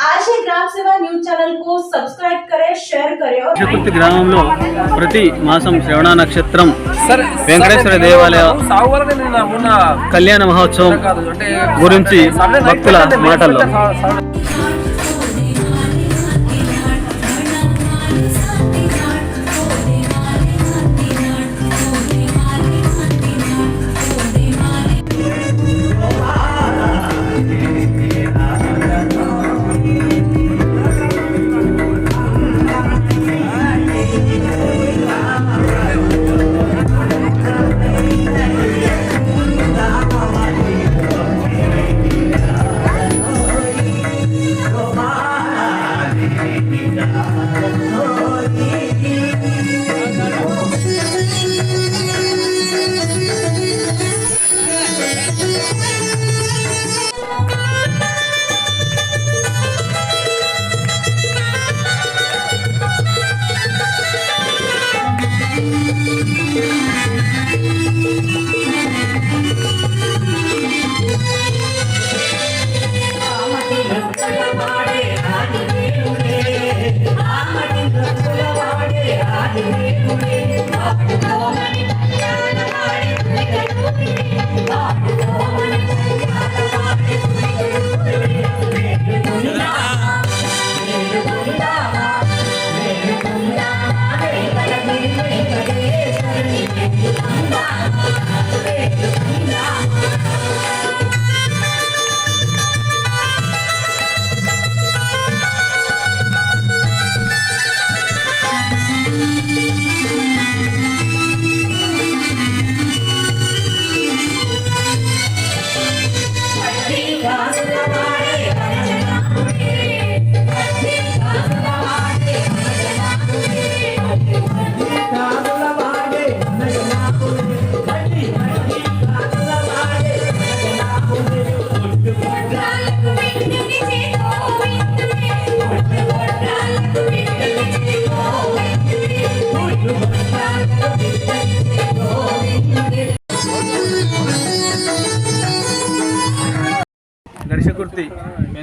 ఆశయ గ్రామ సేవ న్యూస్ ఛానల్కు సబ్స్క్రైబ్ కరే షేర్ కరే గ్రామంలో ప్రతి మాసం శ్రవణ నక్షత్రం వెంకటేశ్వర దేవాలయ కళ్యాణ మహోత్సవం గురించి భక్తుల మాటల్లో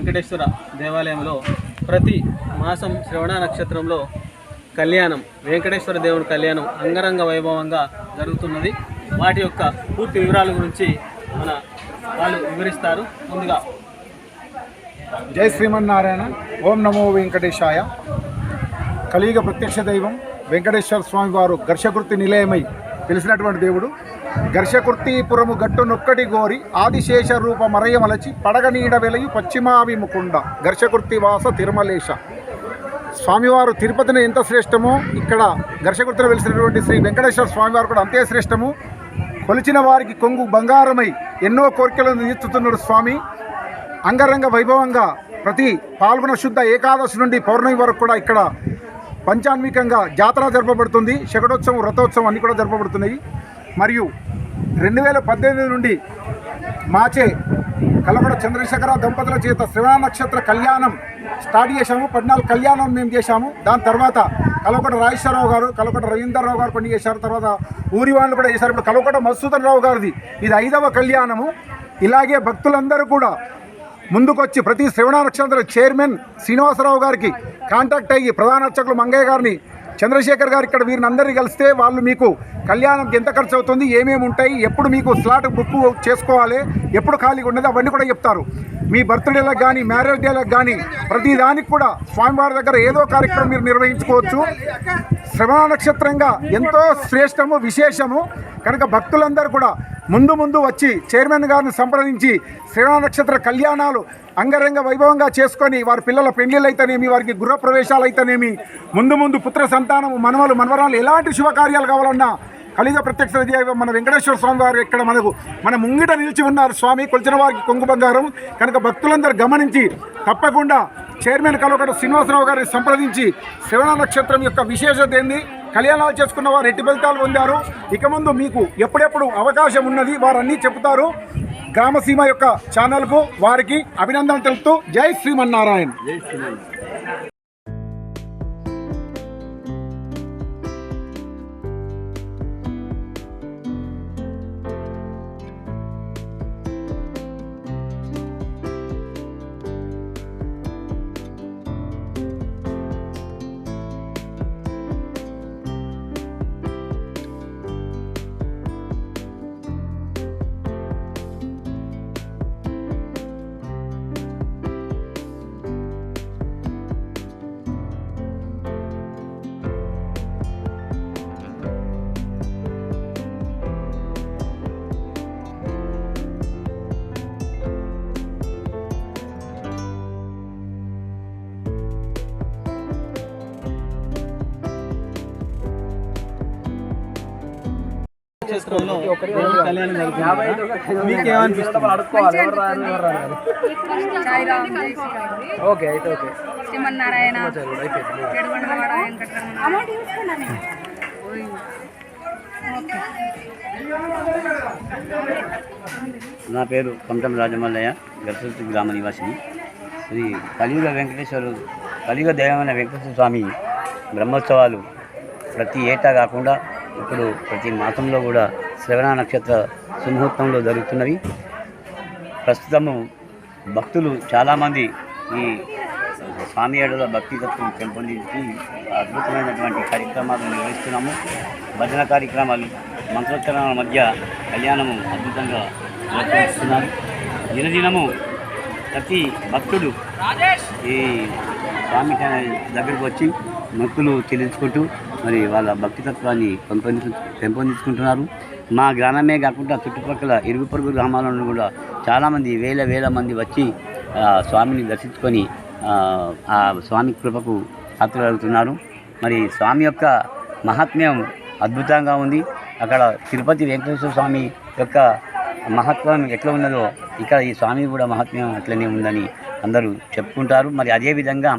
వెంకటేశ్వర దేవాలయంలో ప్రతి మాసం శ్రవణ నక్షత్రంలో కళ్యాణం వెంకటేశ్వర దేవుని కళ్యాణం అంగరంగ వైభవంగా జరుగుతున్నది. వాటి యొక్క పూర్తి వివరాల గురించి మన వాళ్ళు వివరిస్తారు. ముందుగా జై శ్రీమన్నారాయణ. ఓం నమో వెంకటేశాయ. కలియుగ ప్రత్యక్ష దైవం వెంకటేశ్వర స్వామి వారు ఘర్షకృతి నిలయమై తెలిసినటువంటి దేవుడు ఘర్షకుర్తీపురము గట్టు నొక్కటి గోరి ఆదిశేష రూప మరయమలచి పడగ నీడ వెలయు పశ్చిమాభిముకుండ ఘర్షకుర్తివాస వాస తిరుమలేశ. స్వామివారు తిరుపతిని ఎంత శ్రేష్టమో ఇక్కడ ఘర్షకుర్తిని వెలిసినటువంటి శ్రీ వెంకటేశ్వర స్వామివారు కూడా అంతే శ్రేష్టము. కొలిచిన వారికి కొంగు బంగారమై ఎన్నో కోరికలను తీర్చుతున్నాడు స్వామి. అంగరంగ వైభవంగా ప్రతి పాల్గొన శుద్ధ ఏకాదశి నుండి పౌర్ణమి వరకు కూడా ఇక్కడ పంచాన్మికంగా జాతర జరపబడుతుంది. శకటోత్సవం రథోత్సవం అన్నీ కూడా జరపబడుతున్నాయి. మరియు రెండు వేల పద్దెనిమిది నుండి మాచే కలవడ చంద్రశేఖర దంపతుల చేత శ్రవణ నక్షత్ర కళ్యాణం స్టార్ట్ చేశాము. పద్నాలుగు కళ్యాణం మేము చేశాము. దాని తర్వాత కలవకట రాజేశ్వరరావు గారు కలవకట రవీందర్రావు గారు కొన్ని చేశారు. తర్వాత ఊరి వాళ్ళు కూడా చేశారు. ఇప్పుడు కలవకట మధుసూదన్ రావు గారిది. ఇది ఐదవ కళ్యాణము. ఇలాగే భక్తులందరూ కూడా ముందుకొచ్చి ప్రతి శ్రవణ నక్షత్ర చైర్మన్ శ్రీనివాసరావు గారికి కాంటాక్ట్ అయ్యి ప్రధాన అర్చకులు మంగయ్య గారిని చంద్రశేఖర్ గారు ఇక్కడ వీరిని అందరినీ కలిస్తే వాళ్ళు మీకు కళ్యాణంకి ఎంత ఖర్చు అవుతుంది ఏమేమి ఉంటాయి ఎప్పుడు మీకు స్లాట్ బుక్ చేసుకోవాలి ఎప్పుడు ఖాళీగా ఉండదు అవన్నీ కూడా చెప్తారు. మీ బర్త్డేలకు కానీ మ్యారేజ్ డేలకు కానీ ప్రతి దానికి కూడా స్వామివారి దగ్గర ఏదో కార్యక్రమం మీరు నిర్వహించుకోవచ్చు. శ్రవణ నక్షత్రంగా ఎంతో శ్రేష్టము విశేషము. కనుక భక్తులందరూ కూడా ముందు ముందు వచ్చి చైర్మన్ గారిని సంప్రదించి శ్రవణ నక్షత్ర కళ్యాణాలు అంగరంగ వైభవంగా చేసుకొని వారి పిల్లల పెళ్ళిళ్ళు అయితేనేమి వారికి గృహప్రవేశాలు అయితేనేమి ముందు ముందు పుత్ర సంతానం మనవలు మనవరాలు ఎలాంటి శుభకార్యాలు కావాలన్నా కలిగ ప్రత్యక్ష మన వెంకటేశ్వర స్వామి వారు ఇక్కడ మనకు మన ముంగిట నిలిచి ఉన్నారు. స్వామి కొలిచిన వారికి కొంగు బంగారం. కనుక భక్తులందరూ గమనించి తప్పకుండా చైర్మన్ కలవకట శ్రీనివాసరావు గారిని సంప్రదించి శ్రవణ నక్షత్రం యొక్క విశేషత ఏంది? కళ్యాణాలు చేసుకున్న వారు ఎట్టి ఫలితాలు పొందారు. ఇక ముందు మీకు ఎప్పుడెప్పుడు అవకాశం ఉన్నది వారు అన్నీ గ్రామసీమ యొక్క ఛానల్కు వారికి అభినందనలు తెలుపుతూ జై శ్రీమన్నారాయణ. కళ్యాణం జరుగుతుంది ఓకే అయితే ఓకే. శ్రీమన్నారాయణ. నా పేరు కొంతం రాజమల్లయ్య గర్సతి గ్రామ నివాసిని. ఇది కలియుగ వెంకటేశ్వరు కలియుగ దైవమైన వెంకటేశ్వర స్వామి బ్రహ్మోత్సవాలు ప్రతి ఏటా కాకుండా ఇప్పుడు ప్రతి మాసంలో కూడా శ్రవణ నక్షత్ర సుముహూర్తంలో జరుగుతున్నవి. ప్రస్తుతము భక్తులు చాలామంది ఈ స్వామి ఏడల భక్తి తత్వం పెంపొందించి అద్భుతమైనటువంటి కార్యక్రమాలు నిర్వహిస్తున్నాము. భజన కార్యక్రమాలు మంత్రోత్తరాల మధ్య కళ్యాణము అద్భుతంగా నిర్వహిస్తున్నారు దినదినము ప్రతి భక్తుడు ఈ స్వామి దగ్గరకు వచ్చి మొక్కులు చెల్లించుకుంటూ మరి వాళ్ళ భక్తితత్వాన్ని పెంపొందించు పెంపొందించుకుంటున్నారు. మా గ్రామమే కాకుండా చుట్టుపక్కల ఇరుగు పొరుగు గ్రామాల నుండి కూడా చాలామంది వేల వేల మంది వచ్చి స్వామిని దర్శించుకొని ఆ, స్వామి కృపకు పాత్రలుగుతున్నారు మరి స్వామి యొక్క మహాత్మ్యం అద్భుతంగా ఉంది. అక్కడ తిరుపతి వెంకటేశ్వర స్వామి యొక్క మహత్వం ఎట్లా ఉన్నదో ఇక్కడ ఈ స్వామి కూడా మహాత్మ్యం అట్లనే ఉందని అందరూ చెప్పుకుంటారు. మరి అదేవిధంగా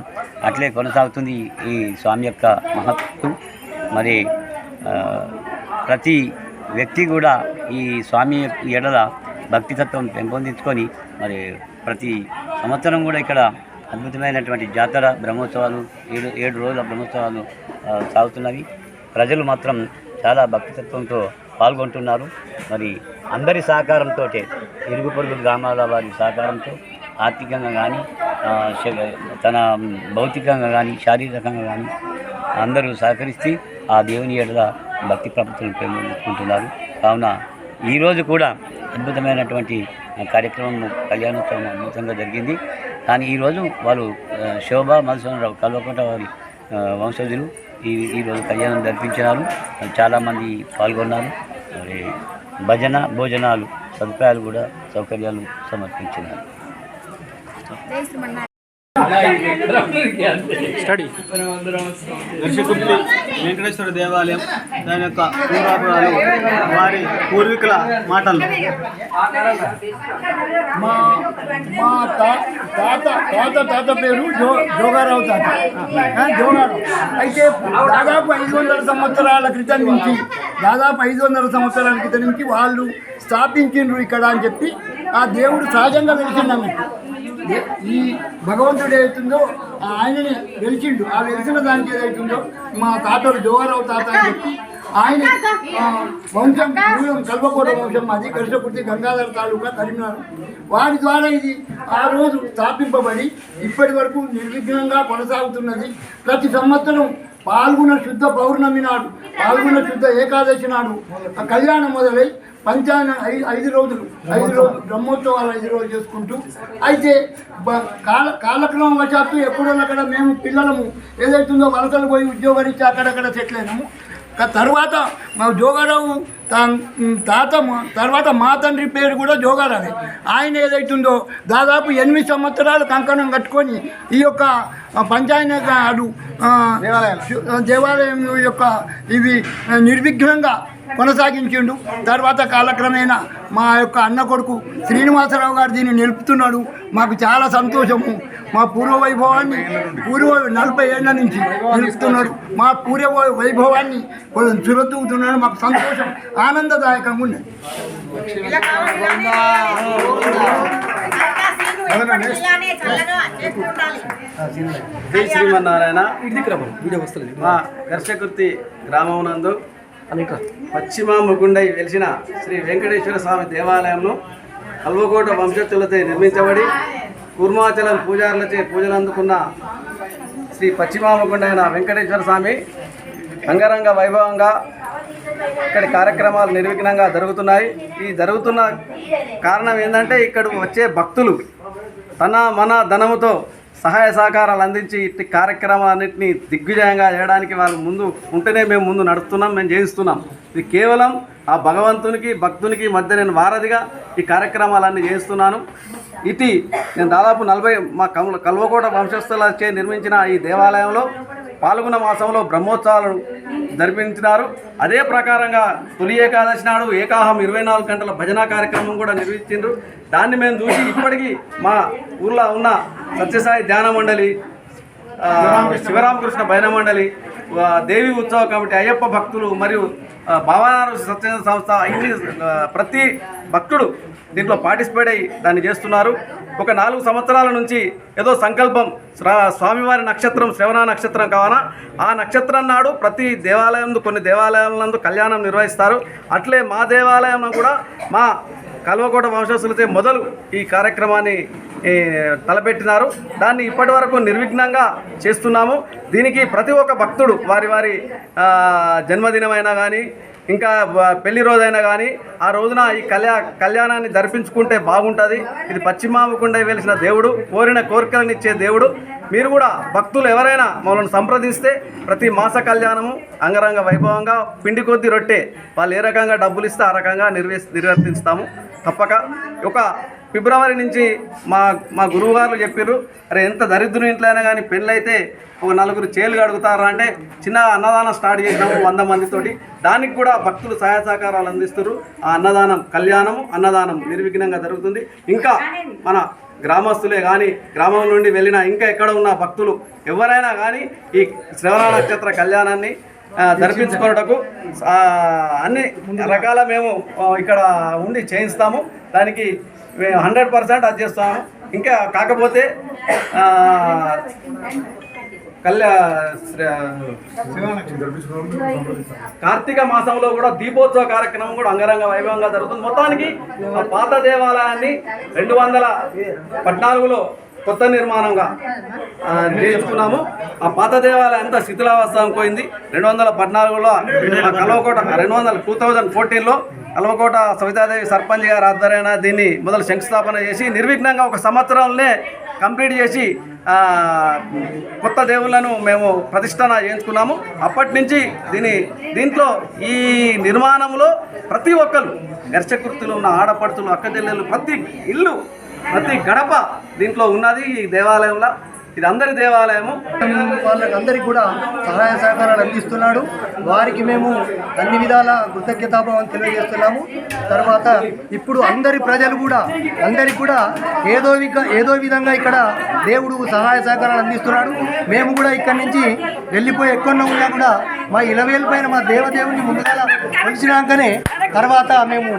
అట్లే కొనసాగుతుంది ఈ స్వామి యొక్క మహత్వం మరి ప్రతి వ్యక్తి కూడా ఈ స్వామి ఎడల భక్తితత్వం పెంపొందించుకొని మరి ప్రతి సంవత్సరం కూడా ఇక్కడ అద్భుతమైనటువంటి జాతర బ్రహ్మోత్సవాలు ఏడు ఏడు రోజుల బ్రహ్మోత్సవాలు సాగుతున్నవి. ప్రజలు మాత్రం చాలా భక్తితత్వంతో పాల్గొంటున్నారు. మరి అందరి సహకారంతో ఇరుగు పొరుగు గ్రామాల వారి సహకారంతో ఆర్థికంగా కానీ తన భౌతికంగా కానీ శారీరకంగా కానీ అందరూ సహకరిస్తే ఆ దేవుని ఎడల భక్తి ప్రపత్తులను పెంపొందించుకుంటున్నారు. కావున ఈరోజు కూడా అద్భుతమైనటువంటి కార్యక్రమం కళ్యాణోత్సవం అద్భుతంగా జరిగింది. కానీ ఈరోజు వాళ్ళు శోభ మధుసూనరావు కల్వకుంట వారి వంశజులు ఈ ఈరోజు కళ్యాణం జరిపించినారు. చాలామంది పాల్గొన్నారు. మరి భజన భోజనాలు సదుపాయాలు కూడా సౌకర్యాలు సమర్పించినారు. దర్శకుర్తి వెంకటేశ్వర దేవాలయం దాని యొక్క పూర్వాపురాలు వారి పూర్వీకుల మాటలు. మా మా తా- తాత తాత తాత పేరు జో జోగారావు తాత. జోగారావు. అయితే దాదాపు ఐదు వందల సంవత్సరాల క్రితం నుంచి దాదాపు ఐదు వందల సంవత్సరాల క్రితం నుంచి వాళ్ళు స్థాపించిండ్రు ఇక్కడ అని చెప్పి ఆ దేవుడు సహజంగా ఏ- ఈ భగవంతుడు ఏదైతుందో ఆ ఆయనని వెలిచిండు. ఆ వెలిచిన దానికి ఏదైతుందో మా తాతలు జోగారావు తాత అని చెప్పి ఆయన వంశం మూలం కల్పకోట వంశం అది కృష్ణకుర్తి గంగాధర తాలూకా కరీంనగర్. వారి ద్వారా ఇది ఆ రోజు స్థాపింపబడి ఇప్పటి వరకు నిర్విఘ్నంగా కొనసాగుతున్నది. ప్రతి సంవత్సరం పాల్గొన శుద్ధ పౌర్ణమి నాడు పాల్గొన శుద్ధ ఏకాదశి నాడు ఆ కళ్యాణం మొదలై పంచాయన ఐ- ఐదు రోజులు ఐదు రోజులు బ్రహ్మోత్సవాలు ఐదు రోజులు చేసుకుంటూ అయితే కాల కాలక్రమం వశాత్తు ఎప్పుడో అక్కడ మేము పిల్లలము ఏదైతుందో వలసలు పోయి ఉద్యోగరీత్యా అక్కడక్కడ సెటిల్ అయినాము తర్వాత మా జోగారావు తా- తాత తర్వాత మా తండ్రి పేరు కూడా జోగారావే. ఆయన ఏదైతుందో దాదాపు ఎనిమిది సంవత్సరాలు కంకణం కట్టుకొని ఈ యొక్క పంచాయతీ దేవాలయం యొక్క ఇవి నిర్విఘ్నంగా కొనసాగించిండు. తర్వాత కాలక్రమేణా మా యొక్క అన్న కొడుకు శ్రీనివాసరావు గారు దీన్ని నిలుపుతున్నాడు. మాకు చాలా సంతోషము. మా పూర్వ వైభవాన్ని పూర్వ నలభై ఏళ్ళ నుంచి నిలుపుతున్నాడు. మా పూర్వ వైభవాన్ని చురతూగుతున్నాడు మాకు సంతోషం ఆనందదాయకంగా ఉన్నది. జై శ్రీమన్నారాయణ. మా ఘర్షకుర్తి గ్రామం నందు పశ్చిమ ముగుండై వెలిసిన శ్రీ వెంకటేశ్వర స్వామి దేవాలయంలో కల్వకోట వంశస్థులతో నిర్మించబడి కూర్మాచలం పూజారులచే పూజలు అందుకున్న శ్రీ పశ్చిమామగుండైన వెంకటేశ్వర స్వామి అంగరంగ వైభవంగా ఇక్కడి కార్యక్రమాలు నిర్విఘ్నంగా జరుగుతున్నాయి. ఈ జరుగుతున్న కారణం ఏంటంటే ఇక్కడ వచ్చే భక్తులు తన మన ధనముతో సహాయ సహకారాలు అందించి ఇట్టి కార్యక్రమాలన్నింటినీ దిగ్విజయంగా చేయడానికి వాళ్ళు ముందు ఉంటేనే మేము ముందు నడుస్తున్నాం మేము చేయిస్తున్నాం ఇది కేవలం ఆ భగవంతునికి భక్తునికి మధ్య నేను వారధిగా ఈ కార్యక్రమాలన్నీ చేస్తున్నాను ఇటీ నేను దాదాపు నలభై మా కల్ కల్వకోట వంశస్థులచే నిర్మించిన ఈ దేవాలయంలో పాల్గొన మాసంలో బ్రహ్మోత్సవాలను జరిపించినారు. అదే ప్రకారంగా తొలి ఏకాదశి నాడు ఏకాహం ఇరవై నాలుగు గంటల భజన కార్యక్రమం కూడా నిర్వహించిండ్రు. దాన్ని మేము చూసి ఇప్పటికీ మా ఊర్లో ఉన్న సత్యసాయి ధ్యాన మండలి శివరామకృష్ణ భజన మండలి దేవి ఉత్సవ కమిటీ అయ్యప్ప భక్తులు మరియు భావనారు సత్యసాయి సంస్థ ఇన్ని ప్రతి భక్తుడు దీంట్లో పార్టిసిపేట్ అయ్యి దాన్ని చేస్తున్నారు. ఒక నాలుగు సంవత్సరాల నుంచి ఏదో సంకల్పం శ్రా- స్వామివారి నక్షత్రం శ్రవణ నక్షత్రం కావాలా? ఆ నక్షత్రం నాడు ప్రతి దేవాలయం కొన్ని దేవాలయాలందు కళ్యాణం నిర్వహిస్తారు. అట్లే మా దేవాలయం కూడా మా కల్వకోట వంశస్థులతో మొదలు ఈ కార్యక్రమాన్ని తలపెట్టినారు. దాన్ని ఇప్పటి వరకు నిర్విఘ్నంగా చేస్తున్నాము. దీనికి ప్రతి ఒక్క భక్తుడు వారి వారి జన్మదినమైనా కానీ ఇంకా పెళ్ళి రోజైనా కానీ ఆ రోజున ఈ కళ్యా కళ్యాణాన్ని జరిపించుకుంటే బాగుంటుంది. ఇది పశ్చిమామకుండా వెలిసిన దేవుడు కోరిన కోరికలను ఇచ్చే దేవుడు. మీరు కూడా భక్తులు ఎవరైనా మమ్మల్ని సంప్రదిస్తే ప్రతి మాస కళ్యాణము అంగరంగ వైభవంగా పిండి కొద్ది రొట్టె వాళ్ళు ఏ రకంగా డబ్బులు ఇస్తే ఆ రకంగా నిర్వే నిర్వర్తిస్తాము. తప్పక. ఒక ఫిబ్రవరి నుంచి మా మా గురువు గారు చెప్పారు అరే ఎంత దరిద్రం ఇంట్లో అయినా కానీ పెళ్ళైతే ఒక నలుగురు చేలు కడుగుతారా అంటే చిన్న అన్నదానం స్టార్ట్ చేసినాము వంద మందితోటి. దానికి కూడా భక్తులు సహాయ సహకారాలు అందిస్తారు ఆ అన్నదానం కళ్యాణము అన్నదానం నిర్విఘ్నంగా జరుగుతుంది. ఇంకా మన గ్రామస్తులే కానీ గ్రామం నుండి వెళ్ళిన ఇంకా ఎక్కడ ఉన్న భక్తులు ఎవరైనా కానీ ఈ శ్రవణ నక్షత్ర కళ్యాణాన్ని జరిపించుకోవటకు అన్ని రకాల మేము ఇక్కడ ఉండి చేయిస్తాము. దానికి మేము హండ్రెడ్ పర్సెంట్ అది చేస్తాము ఇంకా కాకపోతే కళ్యా కార్తీక మాసంలో కూడా దీపోత్సవ కార్యక్రమం కూడా అంగరంగ వైభవంగా జరుగుతుంది. మొత్తానికి పాత దేవాలయాన్ని రెండు వందల పద్నాలుగులో కొత్త నిర్మాణంగా ఆ, ఆ పాత దేవాలయం అంతా శిథిలావస్థానికి పోయింది. రెండు వందల పద్నాలుగులో ఆ కల్వకోట రెండు వందల టూ థౌజండ్ ఫోర్టీన్లో కల్వకోట సవితాదేవి సర్పంచ్ గారి ఆధ్వర్యాన దీన్ని మొదలు శంకుస్థాపన చేసి నిర్విఘ్నంగా ఒక సంవత్సరంలోనే కంప్లీట్ చేసి కొత్త దేవుళ్ళను మేము ప్రతిష్టన చేయించుకున్నాము. అప్పటి నుంచి దీని దీంట్లో ఈ నిర్మాణంలో ప్రతి ఒక్కరు గర్చకృతులు ఉన్న ఆడపడుతులు అక్కచెల్లెలు ప్రతి ఇల్లు ప్రతి గడప దీంట్లో ఉన్నది ఈ దేవాలయంలో. ఇది అందరి దేవాలయము. వాళ్ళకందరికీ కూడా సహాయ సహకారాలు అందిస్తున్నాడు. వారికి మేము అన్ని విధాల కృతజ్ఞతాభావం తెలియజేస్తున్నాము. తర్వాత ఇప్పుడు అందరి ప్రజలు కూడా అందరికి కూడా ఏదో విక ఏదో విధంగా ఇక్కడ దేవుడు సహాయ సహకారాలు అందిస్తున్నాడు. మేము కూడా ఇక్కడి నుంచి వెళ్ళిపోయి ఎక్కడో ఉన్నా కూడా మా ఇలవేలు పైన మా దేవదేవుని ముందుగా కొలిచినాకనే తర్వాత మేము